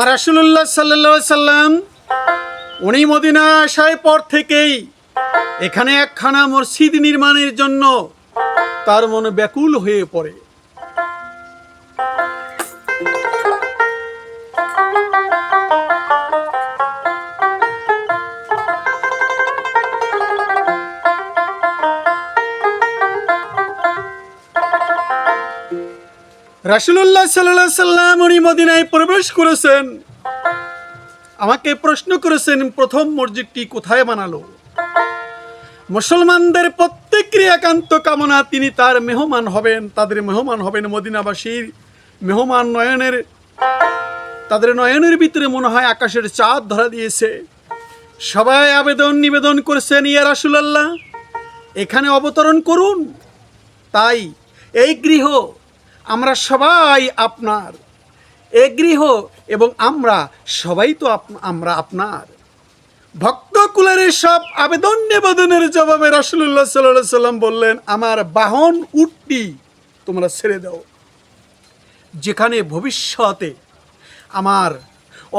আমার রাসুল্লাহ সাল্লা সাল্লাম, উনি মদিনা আসার পর থেকেই এখানে একখানা মসজিদ নির্মাণের জন্য তার মনে ব্যাকুল হয়ে পড়ে। রাসুল্লাহ সাল্লাহ সাল্লাম উনি মদিনায় প্রবেশ করেছেন। আমাকে প্রশ্ন করেছেন, প্রথম মসজিদটি কোথায় বানালো? মুসলমানদের প্রত্যেকেরই একান্ত কামনা তিনি তার মেহমান হবেন, তাদের মেহমান হবেন মদিনাবাসীর মেহমান নয়নের। তাদের নয়নের ভিতরে মনে হয় আকাশের চাঁদ ধরা দিয়েছে। সবাই আবেদন নিবেদন করেছেন, ইয়া রাসুলাল্লাহ, এখানে অবতরণ করুন। তাই এই গৃহ আমরা সবাই আপনার। এ গৃহ এবং আমরা সবাই তো আমরা আপনার। ভক্ত কুলের সব আবেদন নিবেদনের জবাবে রাসুল্লাহ সাল্লাহ সাল্লাম বললেন, আমার বাহন উটটি তোমরা ছেড়ে দাও। যেখানে ভবিষ্যতে আমার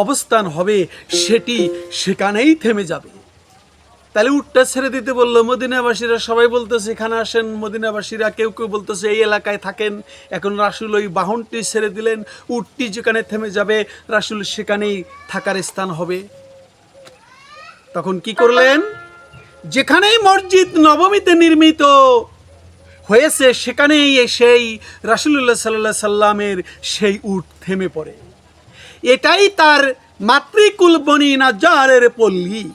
অবস্থান হবে, সেটি সেখানেই থেমে যাবে। তাহলে উটটা ছেড়ে দিতে বলল, মদিনাবাসীরা সবাই বলতেছে, এখানে আসেন। মদিনাবাসীরা কেউ কেউ বলতেছে, এই এলাকায় থাকেন। এখন রাসুল ওই বাহনটি ছেড়ে দিলেন, উটটি যেখানে থেমে যাবে, রাসুল সেখানেই থাকার স্থান হবে। তখন কি করলেন? যেখানেই মসজিদ নবমীতে নির্মিত হয়েছে, সেখানেই সেই রাসুল্লাহ সাল্লাহ সাল্লামের সেই উট থেমে পড়ে। এটাই তার মাতৃকুল বনি নাজারের পল্লী।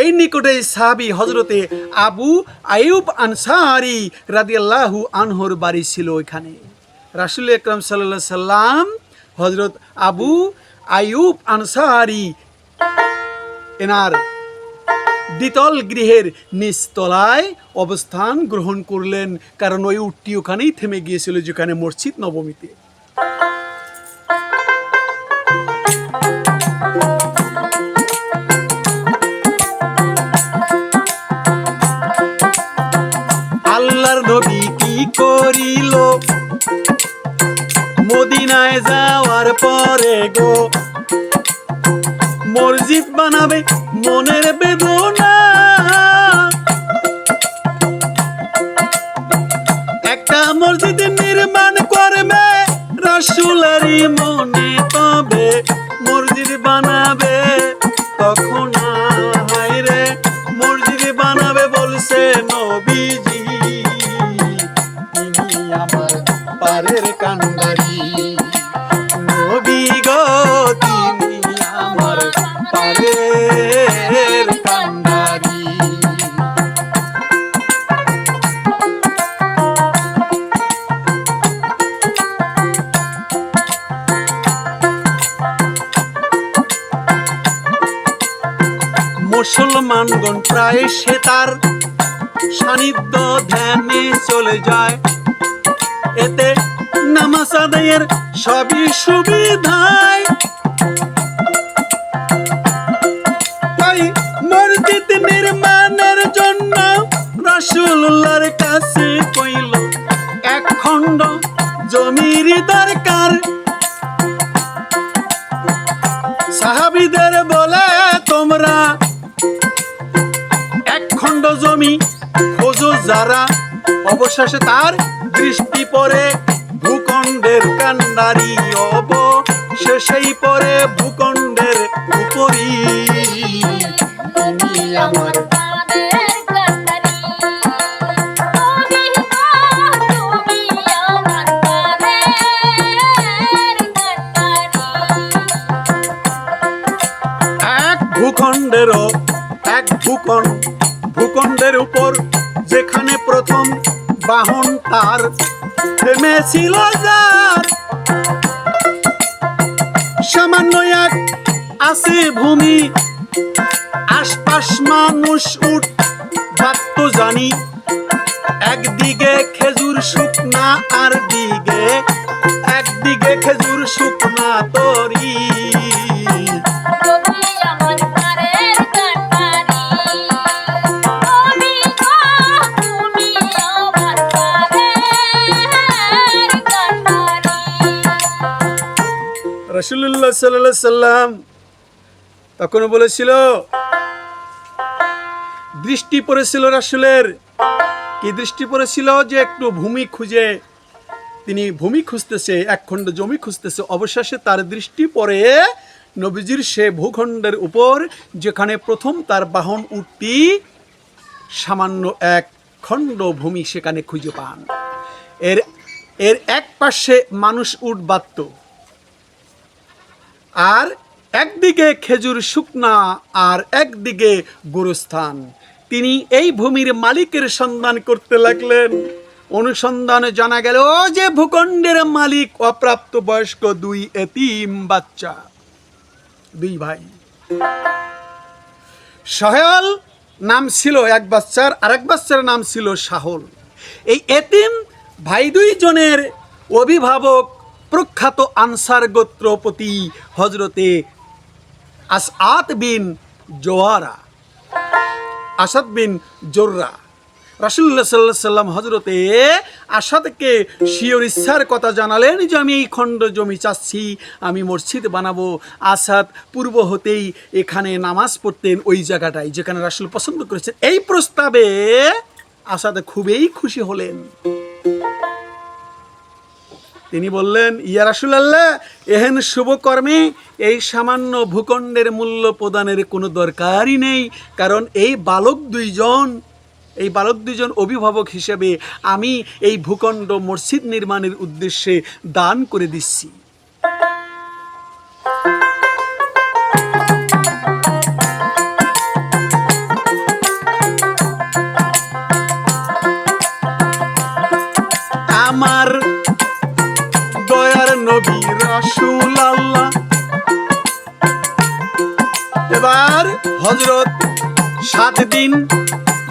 এই নিকটে সাহাবি হজরতে আবু আয়ুব আনসারি রাদিয়াল্লাহু আনহর বাড়ি ছিল ওইখানে। রাসুল আকরম সাল্লাহ সাল্লাম হজরত আবু আয়ুব আনসারি এনার দ্বিতল গৃহের নিচতলায় অবস্থান গ্রহণ করলেন, কারণ ওই উটটি ওখানেই থেমে গিয়েছিল যেখানে মসজিদ নবমীতে। আল্লাহর নবী কি করিল? মদিনায় যাওয়ার পরে গো, মসজিদ বানাবে মনের বেদনা। একটা মসজিদ নির্মাণ করবে রসুলারি মনে তবে মসজিদ বানাবে। পারের কান্ডারি। নবী গো, তিনি আমার কান্ডারি। মুসলমানগণ প্রায় সে তার সান্নিধ্য ধ্যানে চলে যায়। এতে নামাজ আদায়ের সবই সুবিধায় তাই মসজিদ নির্মাণের জন্য রসুল্লাহর কাছে কইল, এক খণ্ড জমির দরকার। সাহাবিদের বলে, তোমরা এক খণ্ড জমি খোঁজো যারা অবশেষে তার দৃষ্টি পড়ে। ভূখণ্ডের কান্ডারি। অব শেষেই পরে ভূখণ্ডের আমার এক ভূখণ্ডেরও এক ভূখণ্ড ভূখণ্ডের উপর যেখানে প্রথম বাহন তার থেমেছিল যার সামান্য এক আছে ভূমি, আশপাশ মানুষ উঠ ভাবত জানি। একদিকে খেজুর শুকনা, আর দিকে একদিকে খেজুর শুকনা তরি রাসুল্লাহ সাল্লাহ সাল্লাম তখন বলেছিল, দৃষ্টি পড়েছিল রাসুলের। কি দৃষ্টি পড়েছিল? যে একটু ভূমি খুঁজে, তিনি ভূমি খুঁজতেছে এক খণ্ড জমি খুঁজতেছে, অবশেষে তার দৃষ্টি পড়ে নবীজির সে ভূখণ্ডের উপর, যেখানে প্রথম তার বাহন উঠতি সামান্য এক খণ্ড ভূমি সেখানে খুঁজে পান। এর এর এক পাশে মানুষ উঠ বাঁধত। আর একদিকে খেজুর শুকনা আর একদিকে গোরস্থান। তিনি এই ভূমির মালিকের সন্ধান করতে লাগলেন। অনুসন্ধানে জানা গেল যে ভূখণ্ডের মালিক অপ্রাপ্ত বয়স্ক দুই এতিম বাচ্চা। দুই ভাই। সহেল নাম ছিল এক বাচ্চার, আরেক বাচ্চার নাম ছিল সাহল। এই এতিম ভাই দুইজনের অভিভাবক প্রখ্যাত আনসার গোত্রপতি হজরতে আসআত বিন জোয়ারা, আসাদ বিন জোররা। রাসুল্লাহ সাল্লাহ সাল্লাম হজরতে আসাদকে শিওর ইচ্ছার কথা জানালেন যে, আমি এই খণ্ড জমি চাচ্ছি, আমি মসজিদ বানাবো। আসাদ পূর্ব হতেই এখানে নামাজ পড়তেন ওই জায়গাটায়, যেখানে রাসুল পছন্দ করেছেন। এই প্রস্তাবে আসাদ খুবই খুশি হলেন। তিনি বললেন, ইয়া রাসুলাল্লাহ, এহেন শুভকর্মে এই সামান্য ভূখণ্ডের মূল্য প্রদানের কোনো দরকারই নেই, কারণ এই বালক দুইজন, এই বালক দুইজন অভিভাবক হিসেবে আমি এই ভূখণ্ড মসজিদ নির্মাণের উদ্দেশ্যে দান করে দিচ্ছি। আমার এবার হজরত সাত দিন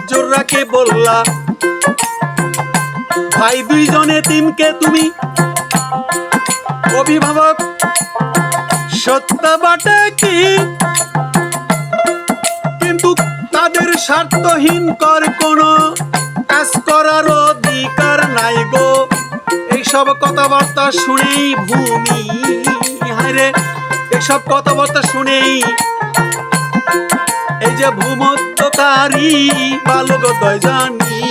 জোররাকে বললা, ভাই, দুইজনে তুমি অভিভাবক সত্য বাটে কি? কিন্তু তাদের স্বার্থহীন কর কোনো, কাজ করার অধিকার নাই গো। এইসব কথাবার্তা শুনেই ভূমি। হারে এসব কথাবার্তা শুনেই এই যে ভূমধ্যকারী বালক দয় জানি।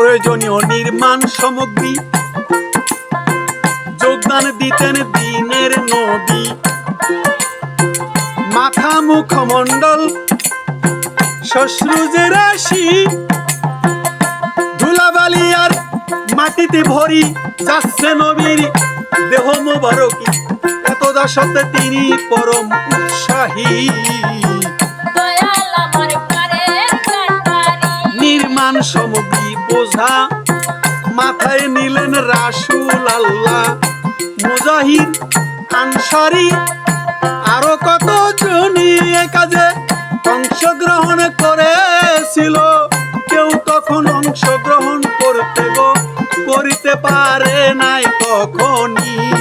প্রয়োজনীয় নির্মাণ সামগ্রী। যোগদান দিতেন দিনের নবী। মাথা মুখমণ্ডল শ্বশ্রুজে রাশি। ধুলাবালি আর মাটিতে ভরি যাচ্ছে নবীর দেহ মোবারকি। এত দাসতে তিনি পরম উৎসাহী। নির্মাণ সামগ্রী বোঝা? মাথায় নিলেন রাসুল আল্লাহ। মুজাহিদ, আনসারি, আরও কত জনই এ কাজে অংশগ্রহণ করেছিল। কেউ তখন অংশগ্রহণ করতে গো, করিতে পারে নাই কখনই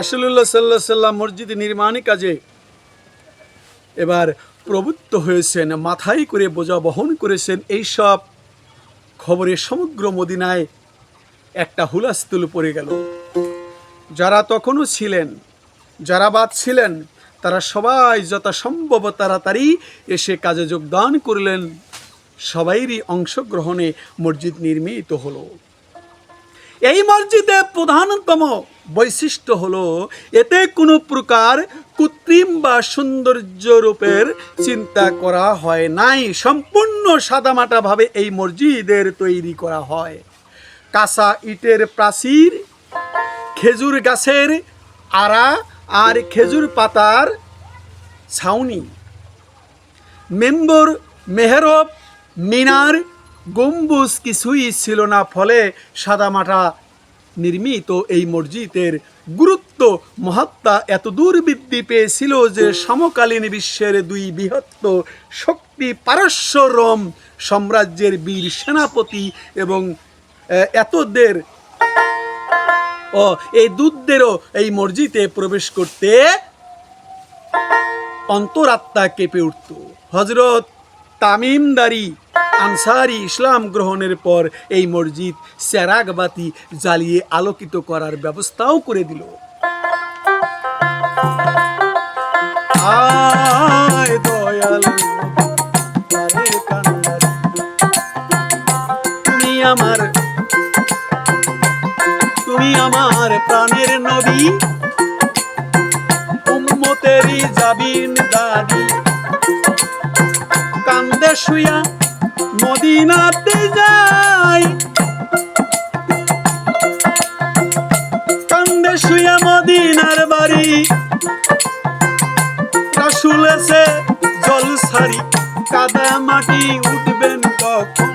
রাসুল্লাহ সাল্লাহ সাল্লাম মসজিদ নির্মাণী কাজে এবার প্রবৃত্ত হয়েছেন, মাথায় করে বোঝা বহন করেছেন এইসব খবরে সমগ্র মদিনায় একটা হুলাস্থুল পড়ে গেল। যারা তখনও ছিলেন, যারা বাদ ছিলেন, তারা সবাই যথাসম্ভব তাড়াতাড়ি এসে কাজে যোগদান করলেন। সবাইরই অংশগ্রহণে মসজিদ নির্মিত হলো। এই মসজিদে প্রধানতম বৈশিষ্ট্য হলো, এতে কোনো প্রকার কৃত্রিম বা সৌন্দর্য রূপের চিন্তা করা হয় নাই। সম্পূর্ণ সাদামাটাভাবে এই মসজিদের তৈরি করা হয়। কাঁচা ইটের প্রাচীর, খেজুর গাছের আড়া আর খেজুর পাতার ছাউনি। মেম্বর, মেহরব, মিনার, গম্বুজ কিছুই ছিল না, ফলে সাদামাটা নির্মিত এই মসজিদের গুরুত্ব মহাত্মা এত দূর বৃদ্ধি পেয়েছিল যে সমকালীন বিশ্বের দুই বৃহত্ত শক্তি পারস্য রোম সাম্রাজ্যের বীর সেনাপতি এবং এতদের, ও, এই দুধদেরও এই মসজিদে প্রবেশ করতে অন্তরাত্মা কেঁপে উঠত। হজরত তামিমদারি আনসারি ইসলাম গ্রহণের পর এই মসজিদ চেরাগবাতি জ্বালিয়ে আলোকিত করার ব্যবস্থাও করে দিল। তুমি আমার তুমি আমার প্রাণের নবী। উম্মতেরই জাবিন দাদি কান্দে শুয়া মদিনাতে যাই। কান্দে শুয়ে মদিনার বাড়ি। রাসুল এসে জল সারি কাদা মাটি উঠবেন কখনই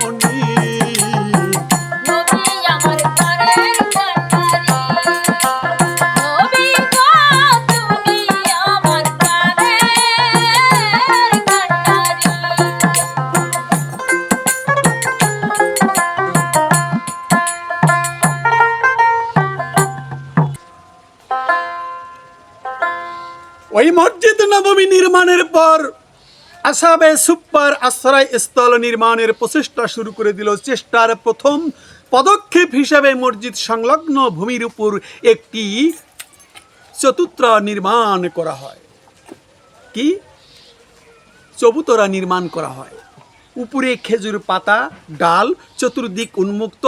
ওই মসজিদ নবমী নির্মাণের পর আসাবে সুপার আশ্রয় স্থল নির্মাণের প্রচেষ্টা শুরু করে দিল চেষ্টার প্রথম পদক্ষেপ হিসেবে মসজিদ সংলগ্ন ভূমির উপর একটি চতুত্রা নির্মাণ করা হয়। কি? চবুতরা নির্মাণ করা হয়। উপরে খেজুর পাতা, ডাল, চতুর্দিক উন্মুক্ত,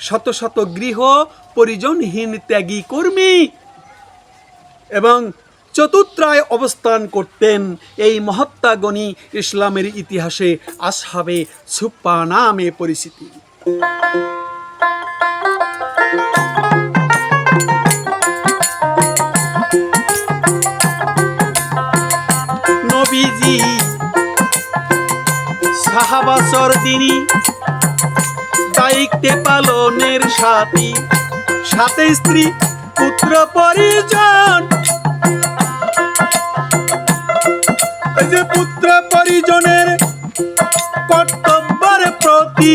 শত শত গৃহ, পরিজনহীন ত্যাগী কর্মী এবং চতুর্থ্রায় অবস্থান করতেন। এই মহাত্মাগণী ইসলামের ইতিহাসে আসহাবে সুপ্পা নামে পরিচিতি। নবীজি, সাহাবাসর তিনি, দায়িত্বে পালনের সাথী, সাথে স্ত্রী, পুত্র, পরিজন যে পুত্র পরিজনের কর্তব্যের প্রতি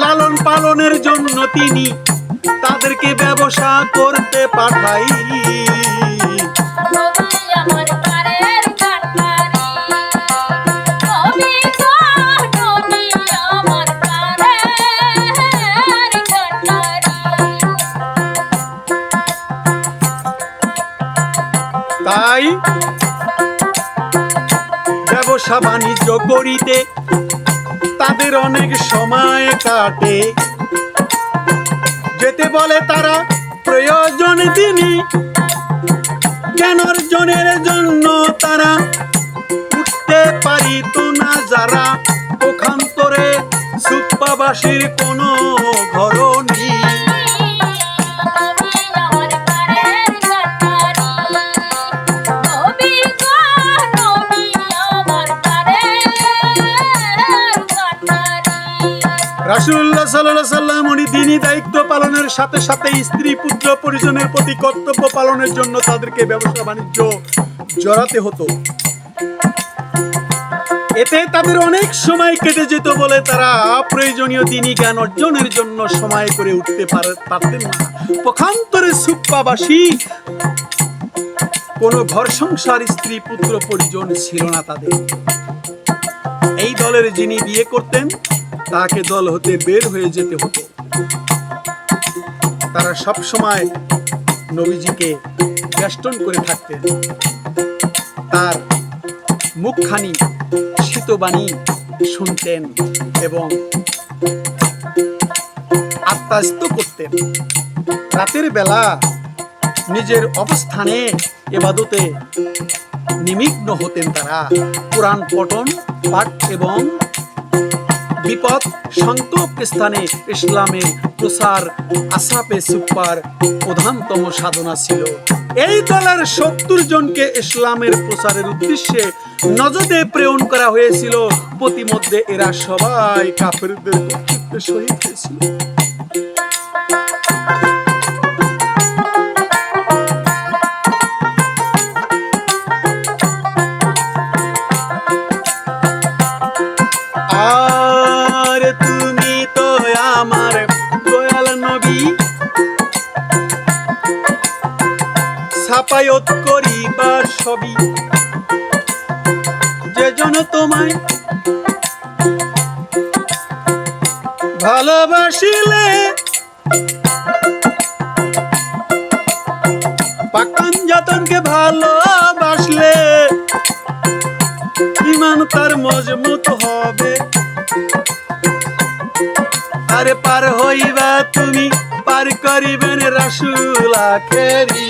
লালন পালনের জন্য তিনি তাদেরকে ব্যবসা করতে পাঠাই। নবী ব্যবসা বাণিজ্য করিতে, তাদের অনেক সময় কাটে। যেতে বলে তারা, প্রয়োজন তিনি। জ্ঞান অর্জনের জন্য তারা উঠতে পারিত না যারা? ওখান্তরে সুপ্পাবাসীর কোনো ঘর নেই। সাল্লাম উনি দিনই দায়িত্ব পালনের সাথে সাথে স্ত্রী, পুত্র পরিজনের প্রতি কর্তব্য পালনের জন্য তাদেরকে ব্যবসা বাণিজ্য জড়াতে হতো। এতে তাদের অনেক সময় কেটে যেত বলে তারা দিনই জ্ঞান অর্জনের জন্য সময় করে উঠতে পারতেন না। পক্ষান্তরে সুপ্পাবাসী, কোনো ঘর সংসার, স্ত্রী, পুত্র, পরিজন ছিল না তাদের। এই দলের যিনি বিয়ে করতেন তাকে দল হতে বের হয়ে যেতে হতো। তারা সব সময় নবীজিকে বেষ্টন করে থাকতেন। তার মুখখানি শীতবাণী শুনতেন এবং আত্মাস্ত করতেন। রাতের বেলা নিজের অবস্থানে এবাদতে নিমগ্ন হতেন তারা। কোরআন পঠন, পাঠ এবং বিপদ, সংকোপ স্থানে ইসলামের প্রসার আসাপে সুপার প্রধানতম সাধনা ছিল। এই দলের সত্তর জনকে ইসলামের প্রসারের উদ্দেশ্যে নজরে প্রেরণ করা হয়েছিল। প্রতিমধ্যে এরা সবাই কাফেরদের শহীদ হয়েছিল। পাকান জাতনকে ভালোবাসলে, ইমান তার মজবুত হবে। আরে পার হইবা তুমি, পার করিবেন রাসুলা খেরি